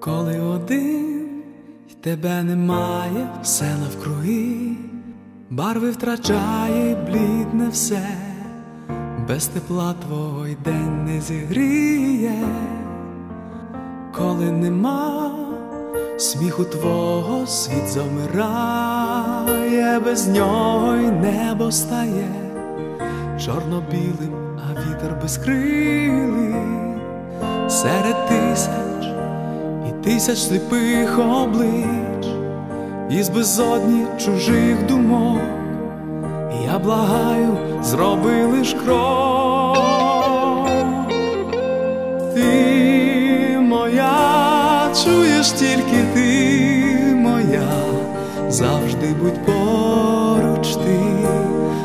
Коли один й тебе немає, все навкруги, барви втрачає, блідне все, без тепла твого день не зігріє, коли нема сміху твого світ замирає, без нього й небо стає чорно-білим, вітер безкрилий серед тисяч і тисяч сліпих облич, із безодні чужих думок, я благаю, зроби лиш крок. Ти моя, чуєш тільки ти моя, завжди будь поруч ти,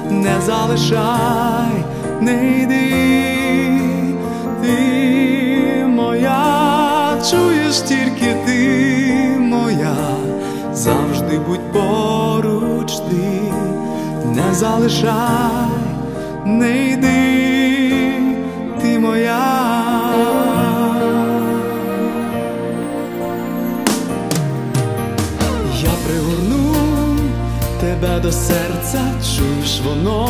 не залишай, не йди, ти моя, чуєш тільки ти моя, завжди будь поруч не залишай, не йди, ти моя. Я пригорну тебе до серця, чуєш воно,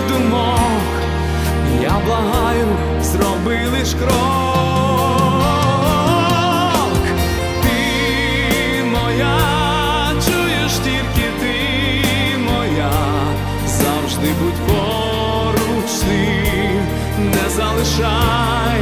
зроби лиш крок. Ти моя, чуєш тільки ти моя, завжди будь поруч ти, не залишай,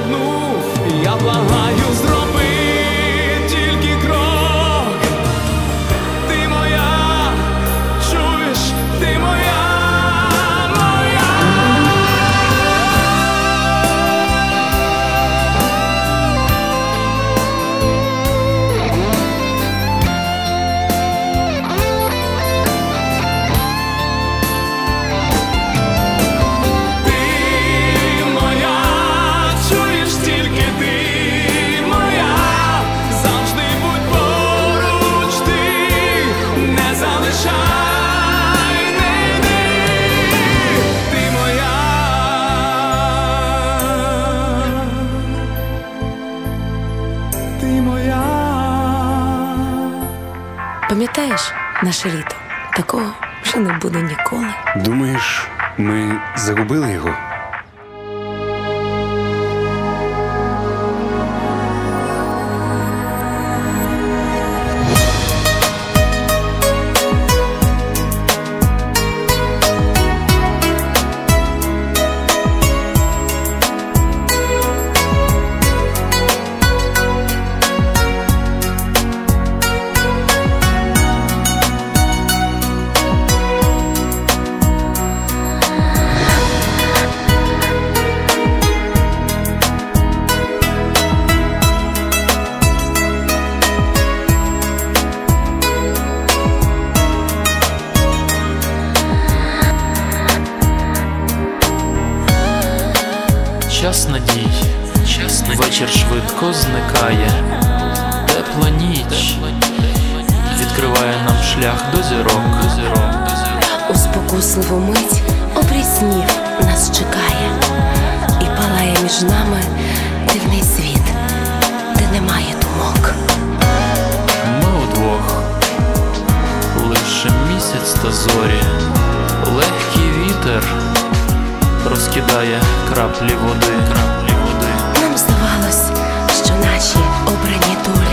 Пам'ятаєш наше літо? Такого вже не буде ніколи. Думаєш, ми загубили його? час надій, час надій. вечір швидко зникає, тепла ніч відкриває нам шлях до зірок. зірок до зірок У спокусливу мить обрізнів нас чекає, і палає між нами дивний світ, де немає думок. Ми удвох лише місяць та зорі, легкий вітер розкидає краплі води. краплі води, Нам здавалось, що наші обрані долі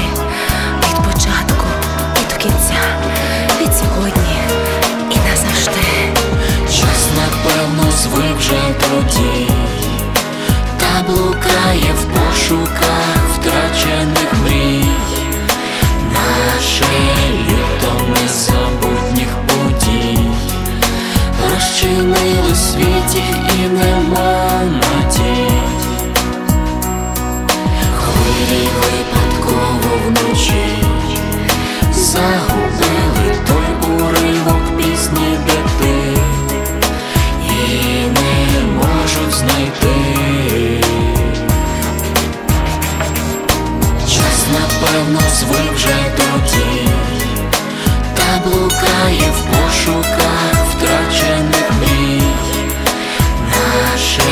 напевно, звик вже до дій та блукає в пошуках втрачених мрій. Наше